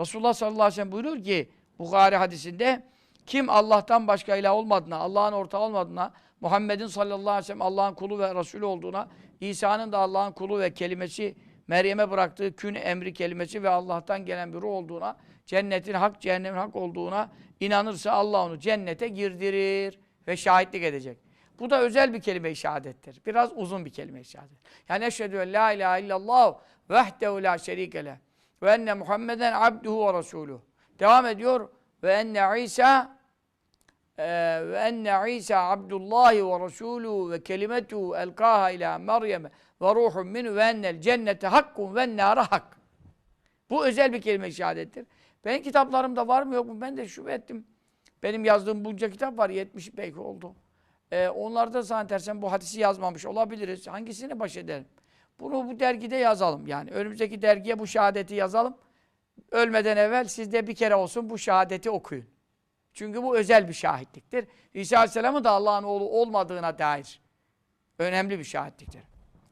Resulullah sallallahu aleyhi ve sellem buyuruyor ki Bukhari hadisinde kim Allah'tan başka ilah olmadığına, Allah'ın ortağı olmadığına, Muhammed'in sallallahu aleyhi ve sellem Allah'ın kulu ve Resulü olduğuna, İsa'nın da Allah'ın kulu ve kelimesi, Meryem'e bıraktığı kün emri kelimesi ve Allah'tan gelen bir ruh olduğuna, cennetin hak, cehennemin hak olduğuna inanırsa Allah onu cennete girdirir ve şahitlik edecek. Bu da özel bir kelime-i şehadettir. Biraz uzun bir kelime-i şehadet. Yani eşhedü en la ilahe illallah vehdehu la şerike ve enne Muhammeden abduhu ve resuluhu. Devam ediyor. Ve enne İsa e, ve enne İsa abdullahi ve resuluhu ve kelimetuhu elkaha ila Meryem ve ruhun minhu ve ennel cennete hakkun ve nâre hak. Bu özel bir kelime-i şehadettir. Benim kitaplarımda var mı yok mu? Ben de şüphe ettim. Benim yazdığım bunca kitap var. 70 belki oldu. Ee, onlarda zannedersem bu hadisi yazmamış olabiliriz. Hangisini baş edelim? Bunu bu dergide yazalım. Yani önümüzdeki dergiye bu şehadeti yazalım. Ölmeden evvel siz de bir kere olsun bu şehadeti okuyun. Çünkü bu özel bir şahitliktir. İsa Aleyhisselam'ın da Allah'ın oğlu olmadığına dair önemli bir şahitliktir.